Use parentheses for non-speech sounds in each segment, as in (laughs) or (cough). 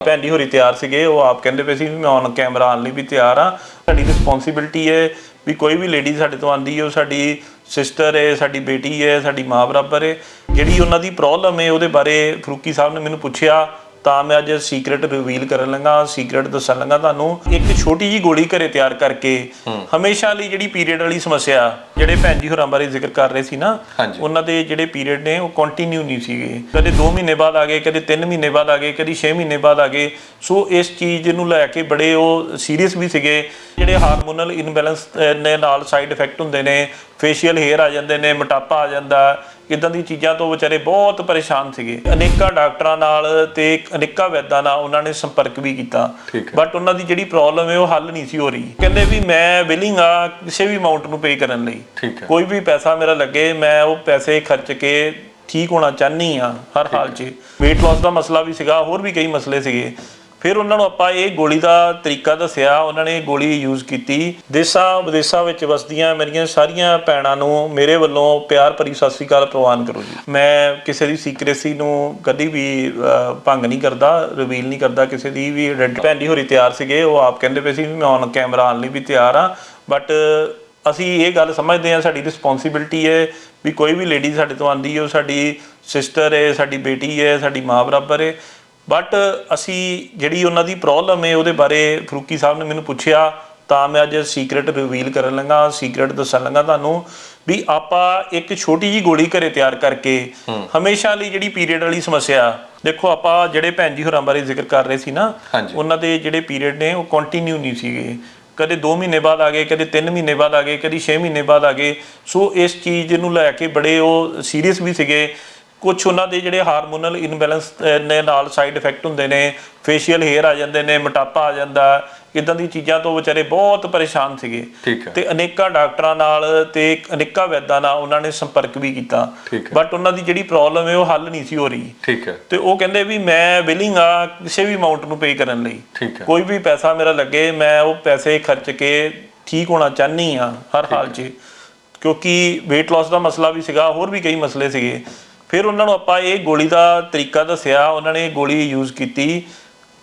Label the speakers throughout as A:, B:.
A: ਭੈਣ ਜੀ ਹੋਰੀ ਤਿਆਰ ਸੀਗੇ, ਉਹ ਆਪ ਕਹਿੰਦੇ ਪਏ ਸੀ ਵੀ ਮੈਂ ਔਨ ਕੈਮਰਾ ਆਉਣ ਲਈ ਵੀ ਤਿਆਰ ਆ ਸਾਡੀ ਰਿਸਪੌਂਸਿਬਿਲਟੀ ਹੈ ਵੀ ਕੋਈ ਵੀ ਲੇਡੀ ਸਾਡੇ ਤੋਂ ਆਂਦੀ ਹੈ, ਉਹ ਸਾਡੀ ਸਿਸਟਰ ਹੈ, ਸਾਡੀ ਬੇਟੀ ਹੈ, ਸਾਡੀ ਮਾਂ ਬਰਾਬਰ ਹੈ। ਜਿਹੜੀ ਉਹਨਾਂ ਦੀ ਪ੍ਰੋਬਲਮ ਹੈ, ਉਹਦੇ ਬਾਰੇ ਫਰੂਕੀ ਸਾਹਿਬ ਨੇ ਮੈਨੂੰ ਪੁੱਛਿਆ ਤਾਂ ਮੈਂ ਅੱਜ ਸੀਕ੍ਰੇਟ ਰਿਵੀਲ ਕਰਨ ਲੱਗਾ ਸੀਕ੍ਰੇਟ ਦੱਸਣ ਲੱਗਾ ਤੁਹਾਨੂੰ। ਇੱਕ ਛੋਟੀ ਜੀ ਗੋਲੀ ਘਰੇ ਤਿਆਰ ਕਰਕੇ ਹਮੇਸ਼ਾ ਲਈ ਜਿਹੜੀ ਪੀਰੀਅਡ ਵਾਲੀ ਸਮੱਸਿਆ ਜਿਹੜੇ ਭੈਣ ਜੀ ਹੋਰਾਂ ਬਾਰੇ ਜ਼ਿਕਰ ਕਰ ਰਹੇ ਸੀ ਨਾ। ਉਹਨਾਂ ਦੇ ਜਿਹੜੇ ਪੀਰੀਅਡ ਨੇ ਉਹ ਕੰਟੀਨਿਊ ਨਹੀਂ ਸੀਗੇ। ਕਦੇ 2 ਮਹੀਨੇ ਬਾਅਦ ਆ ਗਏ ਕਦੇ 3 ਮਹੀਨੇ ਬਾਅਦ ਆ ਗਏ ਕਦੀ 6 ਮਹੀਨੇ ਬਾਅਦ ਆ ਗਏ। ਸੋ ਇਸ ਚੀਜ਼ ਨੂੰ ਲੈ ਕੇ ਬੜੇ ਉਹ ਸੀਰੀਅਸ ਵੀ ਸੀਗੇ। ਜਿਹੜੇ ਹਾਰਮੋਨਲ ਇਨਬੈਲੈਂਸ ਦੇ ਨਾਲ ਸਾਈਡ ਇਫੈਕਟ ਹੁੰਦੇ ਨੇ ਫੇਸ਼ੀਅਲ ਹੇਅਰ ਆ ਜਾਂਦੇ ਨੇ ਮੋਟਾਪਾ ਆ ਜਾਂਦਾ ਇਦਾਂ ਦੀ ਚੀਜ਼ਾਂ ਤੋਂ ਵਿਚਾਰੇ ਬਹੁਤ ਪਰੇਸ਼ਾਨ ਸੀਗੇ। ਅਨੇਕਾਂ ਡਾਕਟਰਾਂ ਨਾਲ ਤੇ ਅਨੇਕਾਂ ਵੈਦਾਂ ਨਾਲ ਉਹਨਾਂ ਨੇ ਸੰਪਰਕ ਵੀ ਕੀਤਾ। ਬਟ ਉਹਨਾਂ ਦੀ ਜਿਹੜੀ ਪ੍ਰੋਬਲਮ ਹੈ ਉਹ ਹੱਲ ਨਹੀਂ ਸੀ ਹੋ ਰਹੀ। ਕਹਿੰਦੇ ਵੀ ਮੈਂ ਵਿਲਿੰਗ ਆ ਕਿਸੇ ਵੀ ਅਮਾਉਂਟ ਨੂੰ ਪੇ ਕਰਨ ਲਈ। ਕੋਈ ਵੀ ਪੈਸਾ ਮੇਰਾ ਲੱਗੇ ਮੈਂ ਉਹ ਪੈਸੇ ਖਰਚ ਕੇ ਠੀਕ ਹੋਣਾ ਚਾਹਨੀ ਆ ਹਰ ਹਾਲ 'ਚ। Weight loss ਦਾ ਮਸਲਾ ਵੀ ਸੀਗਾ ਹੋਰ ਵੀ ਕਈ ਮਸਲੇ ਸੀਗੇ। ਫਿਰ ਉਹਨਾਂ ਨੂੰ ਆਪਾਂ ਇਹ ਗੋਲੀ ਦਾ ਤਰੀਕਾ ਦੱਸਿਆ, ਉਹਨਾਂ ਨੇ ਇਹ ਗੋਲੀ ਯੂਜ਼ ਕੀਤੀ। ਦੇਸਾਂ ਵਿਦੇਸਾਂ ਵਿੱਚ ਵਸਦੀਆਂ ਮੇਰੀਆਂ ਸਾਰੀਆਂ ਭੈਣਾਂ ਨੂੰ ਮੇਰੇ ਵੱਲੋਂ ਪਿਆਰ ਭਰੀ ਸਤਿ ਸ੍ਰੀ ਅਕਾਲ ਪ੍ਰਵਾਨ ਕਰੋ ਜੀ। ਮੈਂ ਕਿਸੇ ਦੀ ਸੀਕ੍ਰੇਸੀ ਨੂੰ ਕਦੀ ਵੀ ਭੰਗ ਨਹੀਂ ਕਰਦਾ ਰਿਵੀਲ ਨਹੀਂ ਕਰਦਾ। ਕਿਸੇ ਦੀ ਵੀ identity- ਭੈਣ ਜੀ ਹੋਰੀ ਤਿਆਰ ਸੀਗੇ, ਉਹ ਆਪ ਕਹਿੰਦੇ ਪਏ ਸੀ ਵੀ ਮੈਂ ਔਨ ਕੈਮਰਾ ਆਉਣ ਲਈ ਵੀ ਤਿਆਰ ਆ ਬਟ ਅਸੀਂ ਇਹ ਗੱਲ ਸਮਝਦੇ ਹਾਂ, ਸਾਡੀ ਰਿਸਪੌਂਸਿਬਿਲਟੀ ਹੈ ਵੀ ਕੋਈ ਵੀ ਲੇਡੀ ਸਾਡੇ ਤੋਂ ਆਂਦੀ ਹੈ, ਉਹ ਸਾਡੀ ਸਿਸਟਰ ਹੈ, ਸਾਡੀ ਬੇਟੀ ਹੈ, ਸਾਡੀ ਮਾਂ ਬਰਾਬਰ ਹੈ। ਬਟ ਅਸੀਂ ਜਿਹੜੀ ਉਹਨਾਂ ਦੀ ਪ੍ਰੋਬਲਮ ਹੈ ਉਹਦੇ ਬਾਰੇ ਫਰੂਕੀ ਸਾਹਿਬ ਨੇ ਮੈਨੂੰ ਪੁੱਛਿਆ ਤਾਂ ਮੈਂ ਅੱਜ ਸੀਕ੍ਰੇਟ ਰਿਵੀਲ ਕਰਨ ਲੱਗਾ ਸੀਕ੍ਰੇਟ ਦੱਸਣ ਲੱਗਾ ਤੁਹਾਨੂੰ ਵੀ ਆਪਾਂ ਇੱਕ ਛੋਟੀ ਜੀ ਗੋਲੀ ਘਰੇ ਤਿਆਰ ਕਰਕੇ ਹਮੇਸ਼ਾ ਲਈ ਜਿਹੜੀ ਪੀਰੀਅਡ ਵਾਲੀ ਸਮੱਸਿਆ ਦੇਖੋ ਆਪਾਂ ਜਿਹੜੇ ਭੈਣ ਜੀ ਹੋਰਾਂ ਬਾਰੇ ਜ਼ਿਕਰ ਕਰ ਰਹੇ ਸੀ ਨਾ। ਉਹਨਾਂ ਦੇ ਜਿਹੜੇ ਪੀਰੀਅਡ ਨੇ ਉਹ ਕੰਟੀਨਿਊ ਨਹੀਂ ਸੀਗੇ। ਕਦੇ 2 ਮਹੀਨੇ ਬਾਅਦ ਆ ਗਏ ਕਦੇ 3 ਮਹੀਨੇ ਬਾਅਦ ਆ ਗਏ ਕਦੀ 6 ਮਹੀਨੇ ਬਾਅਦ ਆ ਗਏ। ਸੋ ਇਸ ਚੀਜ਼ ਨੂੰ ਲੈ ਕੇ ਬੜੇ ਉਹ ਸੀਰੀਅਸ ਵੀ ਸੀਗੇ। ਕੁਝ ਉਹਨਾਂ ਦੇ ਜਿਹੜੇ ਹਾਰਮੋਨਲ ਇਨਬੈਲੈਂਸ ਦੇ ਨਾਲ ਸਾਈਡ ਇਫੈਕਟ ਹੁੰਦੇ ਨੇ ਫੇਸ਼ੀਅਲ ਹੇਅਰ ਆ ਜਾਂਦੇ ਨੇ ਮੋਟਾਪਾ ਆ ਜਾਂਦਾ ਇਦਾਂ ਦੀ ਚੀਜ਼ਾਂ ਤੋਂ ਵਿਚਾਰੇ ਬਹੁਤ ਪਰੇਸ਼ਾਨ ਸੀਗੇ। ਤੇ ਅਨੇਕਾਂ ਡਾਕਟਰਾਂ ਨਾਲ ਤੇ ਅਨੇਕਾਂ ਵੈਦਾਂ ਨਾਲ ਉਹਨਾਂ ਨੇ ਸੰਪਰਕ ਵੀ ਕੀਤਾ। ਬਟ ਉਹਨਾਂ ਦੀ ਜਿਹੜੀ ਪ੍ਰੋਬਲਮ ਹੈ ਉਹ ਹੱਲ ਨਹੀਂ ਸੀ ਹੋ ਰਹੀ।
B: ਠੀਕ ਹੈ।
A: ਤੇ ਉਹ ਕਹਿੰਦੇ ਵੀ ਮੈਂ ਵਿਲਿੰਗ ਆ ਕਿਸੇ ਵੀ ਅਮਾਉਂਟ ਨੂੰ ਪੇ ਕਰਨ ਲਈ। ਕੋਈ ਵੀ ਪੈਸਾ ਮੇਰਾ ਲੱਗੇ ਮੈਂ ਉਹ ਪੈਸੇ ਖਰਚ ਕੇ ਠੀਕ ਹੋਣਾ ਚਾਹਨੀ ਆ ਹਰ ਹਾਲ 'ਚ। ਕਿਉਂਕਿ weight loss ਦਾ ਮਸਲਾ ਵੀ ਸੀਗਾ ਹੋਰ ਵੀ ਕਈ ਮਸਲੇ ਸੀਗੇ। ਫਿਰ ਉਹਨਾਂ ਨੂੰ ਆਪਾਂ ਇਹ ਗੋਲੀ ਦਾ ਤਰੀਕਾ ਦੱਸਿਆ ਉਹਨਾਂ ਨੇ ਇਹ ਗੋਲੀ ਯੂਜ਼ ਕੀਤੀ।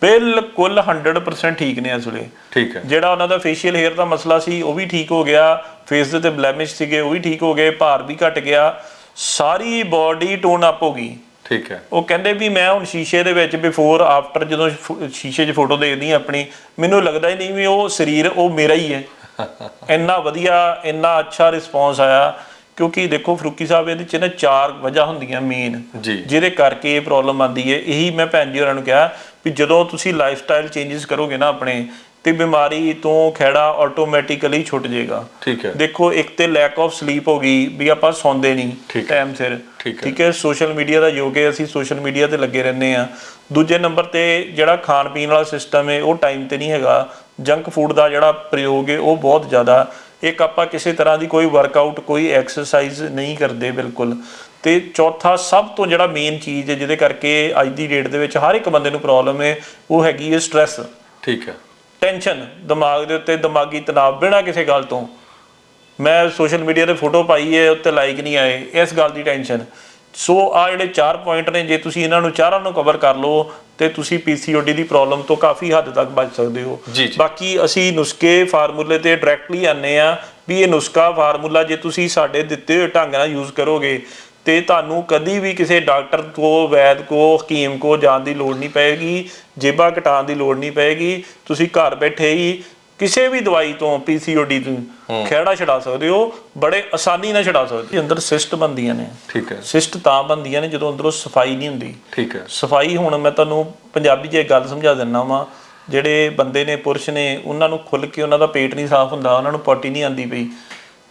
A: ਬਿਲਕੁਲ 100% ਠੀਕ ਨੇ ਇਸ ਵੇਲੇ
B: ਠੀਕ ਹੈ।
A: ਜਿਹੜਾ ਉਹਨਾਂ ਦਾ ਫੇਸ਼ੀਅਲ ਹੇਅਰ ਦਾ ਮਸਲਾ ਸੀ ਉਹ ਵੀ ਠੀਕ ਹੋ ਗਿਆ। ਫੇਸ ਦੇ ਤੇ ਬਲੈਮਿਸ਼ ਸੀਗੇ ਉਹ ਵੀ ਠੀਕ ਹੋ ਗਏ ਭਾਰ ਵੀ ਘਟ ਗਿਆ। ਸਾਰੀ ਬਾਡੀ ਟੋਨ ਅਪ ਹੋ ਗਈ।
B: ਠੀਕ ਹੈ।
A: ਉਹ ਕਹਿੰਦੇ ਵੀ ਮੈਂ ਹੁਣ ਸ਼ੀਸ਼ੇ ਦੇ ਵਿੱਚ ਬਿਫੋਰ ਆਫਟਰ ਜਦੋਂ ਸ਼ੀਸ਼ੇ 'ਚ ਫੋਟੋ ਦੇਖਦੀ ਹਾਂ ਆਪਣੀ ਮੈਨੂੰ ਲੱਗਦਾ ਹੀ ਨਹੀਂ ਵੀ ਉਹ ਸਰੀਰ ਉਹ ਮੇਰਾ ਹੀ ਹੈ। (laughs) ਇੰਨਾ ਵਧੀਆ ਇੰਨਾ ਅੱਛਾ ਰਿਸਪੌਂਸ ਆਇਆ। ਕਿਉਂਕਿ ਦੇਖੋ ਫਰੂਕੀ ਸਾਹਿਬ ਇਹਦੇ 'ਚ ਨਾ ਚਾਰ ਵਜ੍ਹਾ ਹੁੰਦੀਆਂ ਮੇਨ ਜਿਹਦੇ ਕਰਕੇ ਇਹ ਪ੍ਰੋਬਲਮ ਆਉਂਦੀ ਹੈ। ਇਹੀ ਮੈਂ ਭੈਣ ਜੀ ਹੋਰਾਂ ਨੂੰ ਕਿਹਾ ਵੀ ਜਦੋਂ ਤੁਸੀਂ ਲਾਈਫ ਸਟਾਈਲ ਚੇਂਜਸ ਕਰੋਗੇ ਨਾ ਆਪਣੇ ਤੇ ਬਿਮਾਰੀ ਤੋਂ ਖਹਿੜਾ ਆਟੋਮੈਟਿਕਲੀ ਛੁੱਟ ਜਾਏਗਾ।
B: ਠੀਕ ਹੈ।
A: ਦੇਖੋ ਇੱਕ ਤੇ ਲੈਕ ਆਫ ਸਲੀਪ ਹੋ ਗਈ ਵੀ ਆਪਾਂ ਸੌਂਦੇ ਨਹੀਂ। ਟਾਈਮ ਸਿਰ।
B: ਠੀਕ ਹੈ।
A: ਠੀਕ ਹੈ ਸੋਸ਼ਲ ਮੀਡੀਆ ਦਾ ਯੁੱਗ ਹੈ ਅਸੀਂ ਸੋਸ਼ਲ ਮੀਡੀਆ ਤੇ ਲੱਗੇ ਰਹਿੰਦੇ ਆ ਦੂਜੇ ਨੰਬਰ ਤੇ ਜਿਹੜਾ ਖਾਣ ਪੀਣ ਵਾਲਾ ਸਿਸਟਮ ਹੈ ਉਹ ਟਾਈਮ ਤੇ ਨਹੀਂ ਹੈਗਾ। ਜੰਕ ਫੂਡ ਦਾ ਜਿਹੜਾ ਪ੍ਰਯੋਗ ਹੈ ਉਹ ਬਹੁਤ ਜ਼ਿਆਦਾ ਇੱਕ ਆਪਾਂ ਕਿਸੇ ਤਰ੍ਹਾਂ ਦੀ ਕੋਈ ਵਰਕਆਊਟ ਕੋਈ ਐਕਸਰਸਾਈਜ਼ ਨਹੀਂ ਕਰਦੇ ਬਿਲਕੁਲ। ਤੇ ਚੌਥਾ ਸਭ ਤੋਂ ਜਿਹੜਾ ਮੇਨ ਚੀਜ਼ ਹੈ ਜਿਹਦੇ ਕਰਕੇ ਅੱਜ ਦੀ ਡੇਟ ਦੇ ਵਿੱਚ ਹਰ ਇੱਕ ਬੰਦੇ ਨੂੰ ਪ੍ਰੋਬਲਮ ਹੈ ਉਹ ਹੈਗੀ ਹੈ ਸਟ੍ਰੈਸ
B: ਠੀਕ ਹੈ।
A: ਟੈਨਸ਼ਨ ਦਿਮਾਗ ਦੇ ਉੱਤੇ ਦਿਮਾਗੀ ਤਣਾਅ ਬਿਨਾਂ ਕਿਸੇ ਗੱਲ ਤੋਂ। ਮੈਂ ਸੋਸ਼ਲ ਮੀਡੀਆ ਤੇ ਫੋਟੋ ਪਾਈ ਹੈ ਉੱਤੇ ਲਾਈਕ ਨਹੀਂ ਆਏ ਇਸ ਗੱਲ ਦੀ ਟੈਨਸ਼ਨ ਸੋ ਆ ਜਿਹੜੇ ਚਾਰ ਪੁਆਇੰਟ ਨੇ ਜੇ ਤੁਸੀਂ ਇਹਨਾਂ ਨੂੰ ਚਾਰਾਂ ਨੂੰ ਕਵਰ ਕਰ ਲਓ ਤੇ ਤੁਸੀਂ ਪੀਸੀਓਡੀ ਦੀ ਪ੍ਰੋਬਲਮ ਤੋਂ ਕਾਫੀ ਹੱਦ ਤੱਕ ਬਚ ਸਕਦੇ ਹੋ। ਬਾਕੀ ਅਸੀਂ ਨੁਸਖੇ ਫਾਰਮੂਲੇ ਤੇ ਡਾਇਰੈਕਟਲੀ ਆਨੇ ਆ ਵੀ ਇਹ ਨੁਸਖਾ ਫਾਰਮੂਲਾ ਜੇ ਤੁਸੀਂ ਸਾਡੇ ਦਿੱਤੇ ਹੋਏ ਢੰਗ ਨਾਲ ਯੂਜ਼ ਕਰੋਗੇ ਤੇ ਤੁਹਾਨੂੰ ਕਦੀ ਵੀ ਕਿਸੇ ਡਾਕਟਰ ਕੋ ਵੈਦ ਕੋ ਹਕੀਮ ਕੋ ਜਾਣ ਦੀ ਲੋੜ ਨਹੀਂ ਪਏਗੀ ਜੇਬਾਂ ਘਟਾਉਣ ਦੀ ਲੋੜ ਨਹੀਂ ਪਏਗੀ ਤੁਸੀਂ ਘਰ ਬੈਠੇ ਹੀ ਕਿਸੇ ਵੀ ਦਵਾਈ ਤੋਂ ਪੀਸੀਓਡੀ ਤੋਂ ਖਹਿੜਾ ਛਡਾ ਸਕਦੇ ਹੋ ਬੜੇ ਆਸਾਨੀ ਨਾਲ ਛਡਾ ਸਕਦੇ ਹੋ। ਅੰਦਰ ਸਿਸਟ ਬੰਦੀਆਂ ਨੇ।
B: ਠੀਕ ਹੈ।
A: ਸਿਸਟ ਤਾਂ ਬੰਦੀਆਂ ਨੇ ਜਦੋਂ ਅੰਦਰੋਂ ਸਫ਼ਾਈ ਨਹੀਂ ਹੁੰਦੀ।
B: ਠੀਕ ਹੈ।
A: ਸਫ਼ਾਈ ਹੁਣ ਮੈਂ ਤੁਹਾਨੂੰ ਪੰਜਾਬੀ 'ਚ ਇੱਕ ਗੱਲ ਸਮਝਾ ਦਿੰਦਾ ਵਾਂ ਜਿਹੜੇ ਬੰਦੇ ਨੇ ਪੁਰਸ਼ ਨੇ ਉਹਨਾਂ ਨੂੰ ਖੁੱਲ ਕੇ ਉਹਨਾਂ ਦਾ ਪੇਟ ਨਹੀਂ ਸਾਫ਼ ਹੁੰਦਾ ਉਹਨਾਂ ਨੂੰ ਪੋਟੀ ਨਹੀਂ ਆਂਦੀ ਪਈ।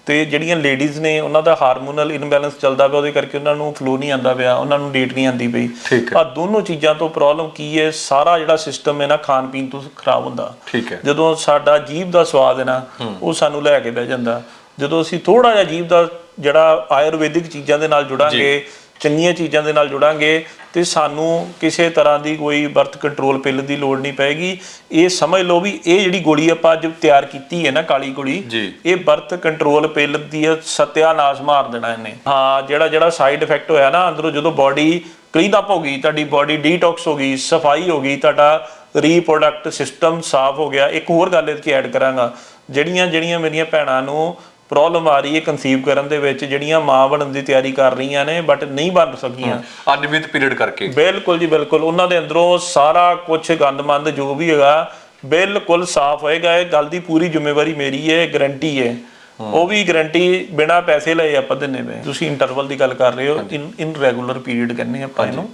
A: ਤੇ ਜਿਹੜੀਆਂ ਲੇਡੀਜ਼ ਨੇ ਉਹਨਾਂ ਦਾ ਹਾਰਮੋਨਲ ਇਨਬੈਲੈਂਸ ਚੱਲਦਾ ਪਿਆ ਉਹਦੇ ਕਰਕੇ ਉਹਨਾਂ ਨੂੰ ਫਲੋ ਨਹੀਂ ਆਂਦਾ ਪਿਆ ਉਹਨਾਂ ਨੂੰ ਡੇਟ ਨਹੀਂ ਆਂਦੀ ਪਈ। ਆ ਦੋਨੋਂ ਚੀਜ਼ਾਂ ਤੋਂ ਪ੍ਰੋਬਲਮ ਕੀ ਹੈ? ਸਾਰਾ ਜਿਹੜਾ ਸਿਸਟਮ ਹੈ ਨਾ ਖਾਣ ਪੀਣ ਤੋਂ ਖਰਾਬ ਹੁੰਦਾ।
B: ਠੀਕ ਹੈ।
A: ਜਦੋਂ ਸਾਡਾ ਜੀਭ ਦਾ ਸਵਾਦ ਹੈ ਨਾ ਉਹ ਸਾਨੂੰ ਲੈ ਕੇ ਬਹਿ ਜਾਂਦਾ। ਜਦੋਂ ਅਸੀਂ ਥੋੜਾ ਜਿਹਾ ਜੀਭ ਦਾ ਜਿਹੜਾ ਆਯੁਰਵੈਦਿਕ ਚੀਜ਼ਾਂ ਦੇ ਨਾਲ ਜੁੜਾਂਗੇ ਚੰਗੀਆਂ ਚੀਜ਼ਾਂ ਦੇ ਨਾਲ ਜੁੜਾਂਗੇ ਤੇ ਸਾਨੂੰ ਕਿਸੇ ਤਰ੍ਹਾਂ ਦੀ ਕੋਈ ਬਰਥ ਕੰਟਰੋਲ ਪਿੱਲ ਦੀ ਲੋੜ ਨਹੀਂ ਪਏਗੀ। ਇਹ ਸਮਝ ਲਓ ਵੀ ਇਹ ਜਿਹੜੀ ਗੋਲੀ ਆਪਾਂ ਅੱਜ ਤਿਆਰ ਕੀਤੀ ਹੈ ਨਾ ਕਾਲੀ ਗੋਲੀ। ਇਹ ਬਰਥ ਕੰਟਰੋਲ ਪਿੱਲ ਦੀ ਸਤਿਆਨਾਸ਼ ਮਾਰ ਦੇਣਾ ਇਹਨੇ। ਹਾਂ ਜਿਹੜਾ ਜਿਹੜਾ ਸਾਈਡ ਇਫੈਕਟ ਹੋਇਆ ਨਾ ਅੰਦਰੋਂ ਜਦੋਂ ਬਾਡੀ ਕਲੀਨ ਅਪ ਹੋ ਗਈ ਤੁਹਾਡੀ ਬਾਡੀ ਡੀਟੌਕਸ ਹੋ ਗਈ ਸਫ਼ਾਈ ਹੋ ਗਈ ਤੁਹਾਡਾ ਰੀਪਰੋਡਕਟ ਸਿਸਟਮ ਸਾਫ਼ ਹੋ ਗਿਆ। ਇੱਕ ਹੋਰ ਗੱਲ ਇਹਦੇ ਐਡ ਕਰਾਂਗਾ। ਜਿਹੜੀਆਂ ਜਿਹੜੀਆਂ ਮੇਰੀਆਂ ਭੈਣਾਂ ਨੂੰ ਪ੍ਰੋਬਲਮ ਆ ਰਹੀ ਹੈ ਕਨਸੀਵ ਕਰਨ ਦੇ ਵਿੱਚ ਜਿਹੜੀਆਂ ਮਾਂ ਬਣਨ ਦੀ ਤਿਆਰੀ ਕਰ ਰਹੀਆਂ ਨੇ ਬਟ ਨਹੀਂ ਬਣ ਸਕੀਆਂ।
B: ਅਨਿਯਮਿਤ ਪੀਰੀਅਡ ਕਰਕੇ।
A: ਬਿਲਕੁਲ ਜੀ ਬਿਲਕੁਲ। ਉਹਨਾਂ ਦੇ ਅੰਦਰੋਂ ਸਾਰਾ ਕੁਝ ਗੰਦਮੰਦ ਜੋ ਵੀ ਹੈਗਾ ਬਿਲਕੁਲ ਸਾਫ਼ ਹੋਏਗਾ। ਇਹ ਗੱਲ ਦੀ ਪੂਰੀ ਜ਼ਿੰਮੇਵਾਰੀ ਮੇਰੀ ਹੈ ਗਰੰਟੀ ਹੈ। ਉਹ ਵੀ ਗਰੰਟੀ ਬਿਨਾ ਪੈਸੇ ਲਏ ਆਪਾਂ ਦਿੰਨੇ ਪਏ ਤੁਸੀਂ ਇੰਟਰਵਲ ਦੀ ਗੱਲ ਕਰ ਰਹੇ ਹੋ ਇਨ ਇਨ ਰੈਗੂਲਰ ਪੀਰੀਅਡ ਕਹਿੰਦੇ ਆਪਾਂ ਇਹਨੂੰ।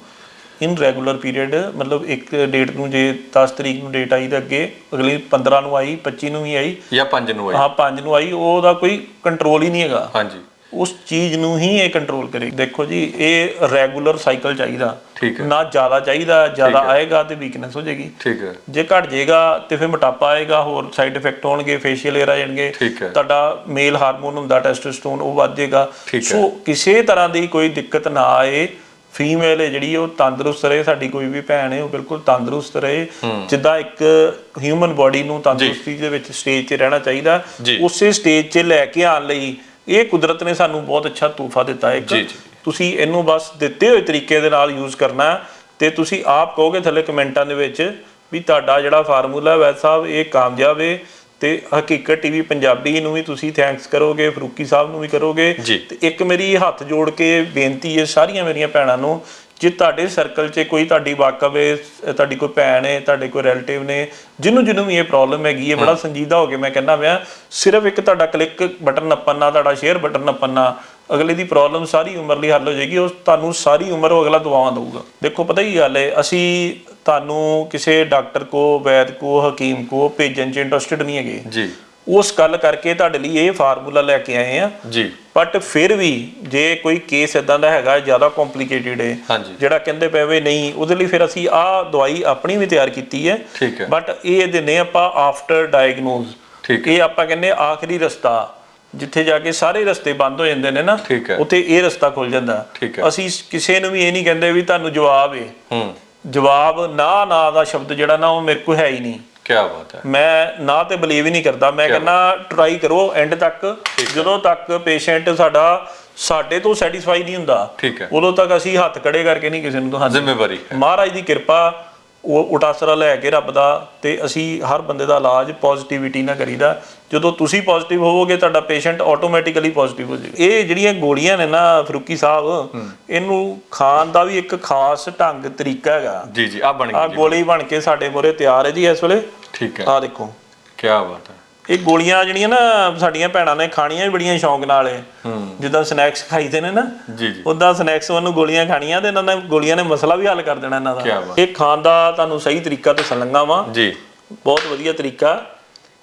A: ਇਨ ਰੈਗੂਲਰ ਪੀਰੀਅਡ ਮਤਲਬ ਇੱਕ ਡੇਟ ਨੂੰ ਜੇ 10 ਤਰੀਕ ਨੂੰ ਡੇਟ ਆਈ ਤਾਂ ਅੱਗੇ ਅਗਲੀ 15 ਨੂੰ ਆਈ 25 ਨੂੰ ਵੀ ਆਈ
B: ਜਾਂ 5 ਨੂੰ ਆਈ
A: ਹਾਂ 5 ਨੂੰ ਆਈ ਉਹਦਾ ਕੋਈ ਕੰਟਰੋਲ ਹੀ ਨਹੀਂ ਹੈਗਾ
B: ਹਾਂਜੀ
A: ਉਸ ਚੀਜ਼ ਨੂੰ ਹੀ ਇਹ ਕੰਟਰੋਲ ਕਰੇ ਦੇਖੋ ਜੀ ਇਹ ਰੈਗੂਲਰ ਸਾਈਕਲ ਚਾਹੀਦਾ ਨਾ ਜ਼ਿਆਦਾ ਚਾਹੀਦਾ ਜ਼ਿਆਦਾ ਆਏਗਾ ਤੇ ਵੀਕਨੈਸ ਹੋ ਜਾਏਗੀ
B: ਠੀਕ ਹੈ
A: ਜੇ ਘਟ ਜਾਏਗਾ ਤੇ ਫਿਰ ਮੋਟਾਪਾ ਆਏਗਾ ਹੋਰ ਸਾਈਡ ਇਫੈਕਟ ਹੋਣਗੇ ਫੇਸ਼ੀਅਲ ਏਰ ਆ ਜਾਣਗੇ ਤੁਹਾਡਾ ਮੇਲ ਹਾਰਮੋਨ ਹੁੰਦਾ ਟੈਸਟੋਸਟੇਰੋਨ ਉਹ ਵੱਧ ਜਾਏਗਾ ਸੋ ਕਿਸੇ ਤਰ੍ਹਾਂ ਦੀ ਕੋਈ ਦਿੱਕਤ ਨਾ ਆਏ ਫੀਮੇਲ ਹੈ ਜਿਹੜੀ ਉਹ ਤੰਦਰੁਸਤ ਰਹੇ ਸਾਡੀ ਕੋਈ ਵੀ ਭੈਣ ਹੈ ਉਹ ਬਿਲਕੁਲ ਤੰਦਰੁਸਤ ਰਹੇ। ਜਿੱਦਾਂ ਇੱਕ ਹਿਊਮਨ ਬਾਡੀ ਨੂੰ ਤੰਦਰੁਸਤੀ ਦੇ ਵਿੱਚ ਸਟੇਜ 'ਤੇ ਰਹਿਣਾ ਚਾਹੀਦਾ। ਉਸੇ ਸਟੇਜ 'ਤੇ ਲੈ ਕੇ ਆਉਣ ਲਈ ਇਹ ਕੁਦਰਤ ਨੇ ਸਾਨੂੰ ਬਹੁਤ ਅੱਛਾ ਤੋਹਫਾ ਦਿੱਤਾ। ਹੈ ਇੱਕ। ਤੁਸੀਂ ਇਹਨੂੰ ਬਸ ਦਿੱਤੇ ਹੋਏ ਤਰੀਕੇ ਦੇ ਨਾਲ ਯੂਜ਼ ਕਰਨਾ ਤੇ ਤੁਸੀਂ ਆਪ ਕਹੋਗੇ ਥੱਲੇ ਕਮੈਂਟਾਂ ਦੇ ਵਿੱਚ ਵੀ ਤੁਹਾਡਾ ਜਿਹੜਾ ਫਾਰਮੂਲਾ ਵੈਦ ਸਾਹਿਬ ਇਹ ਕਾਮਯਾਬ ਹੈ ਤੇ ਹਕੀਕਤ ਟੀਵੀ ਪੰਜਾਬੀ ਨੂੰ ਵੀ ਤੁਸੀਂ ਥੈਂਕਸ ਕਰੋਗੇ ਫਰੂਕੀ ਸਾਹਿਬ ਨੂੰ ਵੀ ਕਰੋਗੇ। ਤੇ ਇੱਕ ਮੇਰੀ ਹੱਥ ਜੋੜ ਕੇ ਬੇਨਤੀ ਹੈ ਸਾਰੀਆਂ ਮੇਰੀਆਂ ਭੈਣਾਂ ਨੂੰ ਜੇ ਤੁਹਾਡੇ ਸਰਕਲ 'ਚ ਕੋਈ ਤੁਹਾਡੀ ਵਾਕਫ ਹੈ ਤੁਹਾਡੀ ਕੋਈ ਭੈਣ ਹੈ ਤੁਹਾਡੇ ਕੋਈ ਰਿਲੇਟਿਵ ਨੇ ਜਿਹਨੂੰ ਜਿਹਨੂੰ ਵੀ ਇਹ ਪ੍ਰੋਬਲਮ ਹੈਗੀ ਹੈ ਬੜਾ ਸੰਜੀਦਾ ਹੋ ਕੇ ਮੈਂ ਕਹਿੰਦਾ ਪਿਆ ਸਿਰਫ ਇੱਕ ਤੁਹਾਡਾ ਕਲਿੱਕ ਬਟਨ ਨੱਪਣ ਤੁਹਾਡਾ ਸ਼ੇਅਰ ਬਟਨ ਨੱਪਣ ਅਗਲੇ ਦੀ ਪ੍ਰੋਬਲਮ ਸਾਰੀ ਉਮਰ ਲਈ ਹੱਲ ਹੋ ਜਾਏਗੀ ਉਹ ਤੁਹਾਨੂੰ ਸਾਰੀ ਉਮਰ ਉਹ ਅਗਲਾ ਦੁਆਵਾਂ ਦਊਗਾ। ਦੇਖੋ ਪਤਾ ਕੀ ਗੱਲ ਹੈ ਅਸੀਂ ਤੁਹਾਨੂੰ ਕਿਸੇ ਡਾਕਟਰ ਕੋ ਵੈਦ ਕੋ ਹਕੀਮ ਕੋ ਭੇਜਣ 'ਚ ਇੰਟਰਸਟਿਡ ਨਹੀਂ ਹੈਗੇ।
B: ਜੀ।
A: ਉਸ ਗੱਲ ਕਰਕੇ ਤੁਹਾਡੇ ਲਈ ਇਹ ਫਾਰਮੂਲਾ ਲੈ ਕੇ ਆਏ ਆ।
B: ਜੀ।
A: ਬਟ ਫਿਰ ਵੀ ਜੇ ਕੋਈ ਕੇਸ ਇਦਾਂ ਦਾ ਹੈਗਾ ਜ਼ਿਆਦਾ ਕੰਪਲਿਕੇਟਿਡ ਹੈ ਜਿਹੜਾ ਕਹਿੰਦੇ ਪਏ ਵੀ ਨਹੀਂ ਉਹਦੇ ਲਈ ਫਿਰ ਅਸੀਂ ਆਹ ਦਵਾਈ ਆਪਣੀ ਵੀ ਤਿਆਰ ਕੀਤੀ ਹੈ
B: ਠੀਕ ਹੈ।
A: ਬਟ ਇਹ ਦਿੰਨੇ ਆਪਾਂ ਆਫਟਰ ਡਾਇਗਨੋਜ਼
B: ਠੀਕ
A: ਇਹ ਆਪਾਂ ਕਹਿੰਦੇ ਆਖਰੀ ਰਸਤਾ ਜਿੱਥੇ ਜਾ ਕੇ ਸਾਰੇ ਰਸਤੇ ਬੰਦ ਹੋ ਜਾਂਦੇ ਨੇ ਨਾ ਉੱਥੇ ਇਹ ਰਸਤਾ ਖੁੱਲ ਜਾਂਦਾ। ਅਸੀਂ ਕਿਸੇ ਨੂੰ ਵੀ ਇਹ ਨਹੀਂ ਕਹਿੰਦੇ ਵੀ ਤੁਹਾਨੂੰ ਜਵਾਬ ਹੈ
B: ਹੂੰ।
A: ਜਵਾਬ ਨਾ ਨਾ ਦਾ ਸ਼ਬਦ ਜਿਹੜਾ ਨਾ ਉਹ ਮੇਰੇ ਕੋਲ ਹੈ ਹੀ ਨਹੀਂ।
B: ਕੀ ਬਾਤ ਹੈ।
A: ਮੈਂ ਨਾ ਤੇ ਬਲੀਵ ਹੀ ਨਹੀਂ ਕਰਦਾ। ਮੈਂ ਕਹਿੰਦਾ ਟਰਾਈ ਕਰੋ ਐਂਡ ਤੱਕ। ਜਦੋਂ ਤੱਕ ਪੇਸ਼ੈਂਟ ਸਾਡਾ ਸਾਡੇ ਤੋਂ ਸੈਟੀਸਫਾਈ ਨਹੀਂ ਹੁੰਦਾ ਉਦੋਂ ਤੱਕ ਅਸੀਂ ਹੱਥ ਖੜੇ ਕਰਕੇ ਨਹੀਂ ਕਿਸੇ ਨੂੰ ਤੁਹਾਨੂੰ
B: ਜ਼ਿੰਮੇਵਾਰੀ ਹੈ।
A: ਮਹਾਰਾਜ ਦੀ ਕਿਰਪਾ ਉਹ ਉਟਾਸਰਾ ਲੈ ਕੇ ਰੱਬ ਦਾ ਤੇ ਅਸੀਂ ਹਰ ਬੰਦੇ ਦਾ ਇਲਾਜ ਪੋਜ਼ਿਟਿਵਿਟੀ ਨਾਲ ਕਰੀਦਾ। ਜਦੋਂ ਤੁਸੀਂ ਪੋਜ਼ਿਟਿਵ ਹੋਵੋਗੇ ਤੁਹਾਡਾ ਪੇਸ਼ੈਂਟ ਆਟੋਮੈਟਿਕਲੀ ਪੋਜ਼ਿਟਿਵ ਹੋ ਜਾਏਗਾ। ਇਹ ਜਿਹੜੀਆਂ ਗੋਲੀਆਂ ਨੇ ਨਾ ਫਰੂਕੀ ਸਾਹਿਬ ਇਹਨੂੰ ਖਾਣ ਦਾ ਵੀ ਇੱਕ ਖਾਸ ਢੰਗ ਤਰੀਕਾ ਹੈਗਾ।
B: ਜੀ ਜੀ ਆ ਬਣ
A: ਆ
B: ਗਈ
A: ਗੋਲੀ ਬਣ ਕੇ ਸਾਡੇ ਮੋਰੇ ਤਿਆਰ ਹੈ ਜੀ ਇਸ ਵੇਲੇ।
B: ਠੀਕ ਹੈ।
A: ਆ ਦੇਖੋ।
B: ਕੀ ਬਾਤ ਹੈ।
A: ਇਹ ਗੋਲੀਆਂ ਜਿਹੜੀਆਂ ਨਾ ਸਾਡੀਆਂ ਭੈਣਾਂ ਨੇ ਖਾਣੀਆਂ ਵੀ ਬੜੀਆਂ ਸ਼ੌਂਕ ਨਾਲ ਏ
B: ਹੂੰ।
A: ਜਿੱਦਾਂ ਸਨੈਕਸ ਖਾਈਦੇ ਨੇ ਨਾ
B: ਜੀ ਜੀ।
A: ਉਦਾਂ ਸਨੈਕਸ ਵਾਂਗੂ ਗੋਲੀਆਂ ਖਾਣੀਆਂ ਤੇ ਇਹਨਾਂ ਨੇ ਗੋਲੀਆਂ ਨੇ ਮਸਲਾ ਵੀ ਹੱਲ ਕਰ ਦੇਣਾ ਇਹਨਾਂ ਦਾ। ਇਹ ਖਾਣ ਦਾ ਤੁਹਾਨੂੰ ਸਹੀ ਤਰੀਕਾ ਦੱਸਣ ਲੱਗਾ ਵਾਂ।
B: ਜੀ।
A: ਬਹੁਤ ਵਧੀਆ ਤਰੀਕਾ।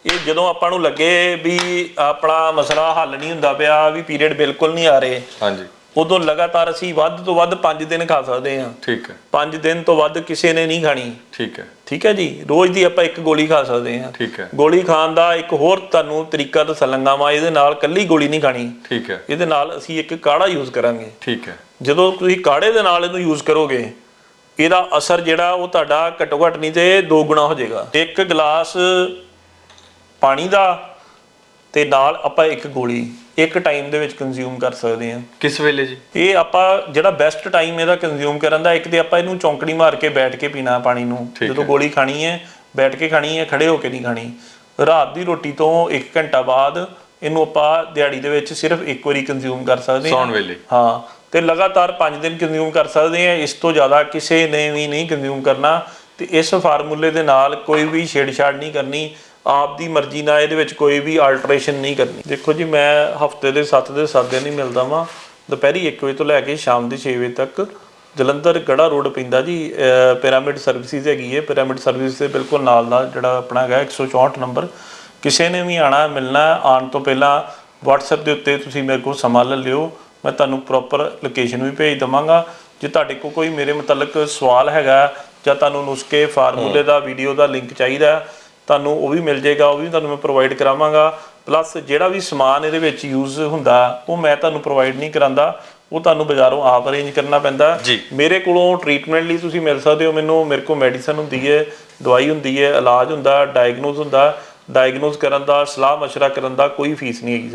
A: ਇਹ ਜਦੋਂ ਆਪਾਂ ਨੂੰ ਲੱਗੇ ਵੀ ਆਪਣਾ ਮਸਲਾ ਹੱਲ ਨਹੀਂ ਹੁੰਦਾ ਪਿਆ ਵੀ ਪੀਰੀਅਡ ਬਿਲਕੁਲ ਨਹੀਂ ਆ ਰਹੇ।
B: ਹਾਂਜੀ।
A: ਉਦੋਂ ਲਗਾਤਾਰ ਅਸੀਂ ਵੱਧ ਤੋਂ ਵੱਧ 5 ਦਿਨ ਖਾ ਸਕਦੇ ਹਾਂ।
B: ਠੀਕ ਹੈ।
A: 5 ਦਿਨ ਤੋਂ ਵੱਧ ਕਿਸੇ ਨੇ ਨਹੀਂ ਖਾਣੀ।
B: ਠੀਕ ਹੈ।
A: ਠੀਕ ਹੈ ਜੀ? ਰੋਜ਼ ਦੀ ਆਪਾਂ ਇੱਕ ਗੋਲੀ ਖਾ ਸਕਦੇ ਹਾਂ।
B: ਠੀਕ ਹੈ।
A: ਗੋਲੀ ਖਾਣ ਦਾ ਇੱਕ ਹੋਰ ਤੁਹਾਨੂੰ ਤਰੀਕਾ ਦੱਸਣ ਲੱਗਾ ਵਾਂ ਇਹਦੇ ਨਾਲ ਕੱਲੀ ਗੋਲੀ ਨਹੀਂ ਖਾਣੀ।
B: ਠੀਕ ਹੈ।
A: ਇਹਦੇ ਨਾਲ ਅਸੀਂ ਇੱਕ ਕਾੜਾ ਯੂਜ਼ ਕਰਾਂਗੇ।
B: ਠੀਕ ਹੈ।
A: ਜਦੋਂ ਤੁਸੀਂ ਕਾੜੇ ਦੇ ਨਾਲ ਇਹਨੂੰ ਯੂਜ਼ ਕਰੋਗੇ ਇਹਦਾ ਅਸਰ ਜਿਹੜਾ ਉਹ ਤੁਹਾਡਾ ਘੱਟੋ ਘੱਟ ਨਹੀਂ ਤੇ ਦੋ ਗੁਣਾ ਹੋ ਜਾਏਗਾ। ਇੱਕ ਗਲਾਸ ਪਾਣੀ ਦਾ ਤੇ ਨਾਲ ਆਪਾਂ ਇੱਕ ਗੋਲੀ। ਇੱਕ ਟਾਈਮ ਦੇ ਵਿੱਚ ਕੰਜ਼ਿਊਮ ਕਰ ਸਕਦੇ ਹਾਂ।
B: ਕਿਸ ਵੇਲੇ ਜੀ?
A: ਇਹ ਆਪਾਂ ਜਿਹੜਾ ਬੈਸਟ ਟਾਈਮ ਇਹਦਾ ਕੰਜ਼ਿਊਮ ਕਰਨ ਦਾ ਇੱਕ ਤੇ ਆਪਾਂ ਇਹਨੂੰ ਚੌਂਕੜੀ ਮਾਰ ਕੇ ਬੈਠ ਕੇ ਪੀਣਾ ਪਾਣੀ ਨੂੰ।
B: ਠੀਕ
A: ਜਦੋਂ ਗੋਲੀ ਖਾਣੀ ਹੈ ਬੈਠ ਕੇ ਖਾਣੀ ਹੈ ਖੜੇ ਹੋ ਕੇ ਨਹੀਂ ਖਾਣੀ। ਰਾਤ ਦੀ ਰੋਟੀ ਤੋਂ 1 ਘੰਟਾ ਬਾਅਦ ਇਹਨੂੰ ਆਪਾਂ ਦਿਹਾੜੀ ਦੇ ਵਿੱਚ ਸਿਰਫ ਇੱਕ ਵਾਰੀ ਕੰਜ਼ਿਊਮ ਕਰ ਸਕਦੇ ਹਾਂ।
B: ਸੌਣ ਵੇਲੇ।
A: ਹਾਂ ਤੇ ਲਗਾਤਾਰ 5 ਦਿਨ ਕੰਜ਼ਿਊਮ ਕਰ ਸਕਦੇ ਆ ਇਸ ਤੋਂ ਜ਼ਿਆਦਾ ਕਿਸੇ ਨੇ ਵੀ ਨਹੀਂ ਕੰਜ਼ਿਊਮ ਕਰਨਾ। ਤੇ ਇਸ ਫਾਰਮੂਲੇ ਦੇ ਨਾਲ ਕੋਈ ਵੀ ਛੇੜਛਾੜ ਨਹੀਂ ਕਰਨੀ। ਆਪ ਦੀ ਮਰਜ਼ੀ ਨਾਲ ਇਹਦੇ ਵਿੱਚ ਕੋਈ ਵੀ ਆਲਟਰੇਸ਼ਨ ਨਹੀਂ ਕਰਨੀ। ਦੇਖੋ ਜੀ ਮੈਂ ਹਫ਼ਤੇ ਦੇ 7 ਦੇ 7 ਦਿਨ ਹੀ ਮਿਲਦਾ ਵਾਂ। ਦੁਪਹਿਰੀ 1 ਵਜੇ ਤੋਂ ਲੈ ਕੇ ਸ਼ਾਮ ਦੇ 6 ਵਜੇ ਤੱਕ ਜਲੰਧਰ ਗੜਾ ਰੋਡ ਪੈਂਦਾ ਜੀ ਪਿਰਾਮਿਡ ਸਰਵਿਸਿਜ਼ ਹੈਗੀ ਹੈ ਪਿਰਾਮਿਡ ਸਰਵਿਸ ਦੇ ਬਿਲਕੁਲ ਨਾਲ ਦਾ ਜਿਹੜਾ ਆਪਣਾ ਹੈਗਾ 164 ਨੰਬਰ ਕਿਸੇ ਨੇ ਵੀ ਆਣਾ ਮਿਲਣਾ ਆਉਣ ਤੋਂ ਪਹਿਲਾਂ WhatsApp ਦੇ ਉੱਤੇ ਤੁਸੀਂ ਮੇਰੇ ਕੋਲ ਸਮਾਂ ਲੈ ਲਿਓ। ਮੈਂ ਤੁਹਾਨੂੰ ਪ੍ਰੋਪਰ ਲੋਕੇਸ਼ਨ ਵੀ ਭੇਜ ਦਵਾਂਗਾ। ਜੇ ਤੁਹਾਡੇ ਕੋਲ ਕੋਈ ਮੇਰੇ ਮੁਤਲਕ ਸਵਾਲ ਹੈਗਾ ਜਾਂ ਤੁਹਾਨੂੰ ਨੁਸਖੇ ਫਾਰਮੂਲੇ ਦਾ ਵੀਡੀਓ ਦਾ ਲਿੰਕ ਚਾਹੀਦਾ ਹੈ, ਤੁਹਾਨੂੰ ਉਹ ਵੀ ਮਿਲ ਜਾਏਗਾ ਉਹ ਵੀ ਤੁਹਾਨੂੰ ਮੈਂ ਪ੍ਰੋਵਾਈਡ ਕਰਾਵਾਂਗਾ। ਪਲੱਸ ਜਿਹੜਾ ਵੀ ਸਮਾਨ ਇਹਦੇ ਵਿੱਚ ਯੂਜ਼ ਹੁੰਦਾ ਉਹ ਮੈਂ ਤੁਹਾਨੂੰ ਪ੍ਰੋਵਾਈਡ ਨਹੀਂ ਕਰਾਂਦਾ। ਉਹ ਤੁਹਾਨੂੰ ਬਾਜ਼ਾਰੋਂ ਆਪ ਅਰੇਂਜ ਕਰਨਾ ਪੈਂਦਾ।
B: ਜੀ।
A: ਮੇਰੇ ਕੋਲੋਂ ਟ੍ਰੀਟਮੈਂਟ ਲਈ ਤੁਸੀਂ ਮਿਲ ਸਕਦੇ ਹੋ ਮੈਨੂੰ। ਮੇਰੇ ਕੋਲ ਮੈਡੀਸਨ ਹੁੰਦੀ ਹੈ ਦਵਾਈ ਹੁੰਦੀ ਹੈ ਇਲਾਜ ਹੁੰਦਾ ਡਾਇਗਨੋਸ ਹੁੰਦਾ। ਡਾਇਗਨੋਸ ਕਰਨ ਦਾ ਸਲਾਹ ਮਸ਼ਵਰਾ ਕਰਨ ਦਾ ਕੋਈ ਫੀਸ ਨਹੀਂ ਹੈਗੀ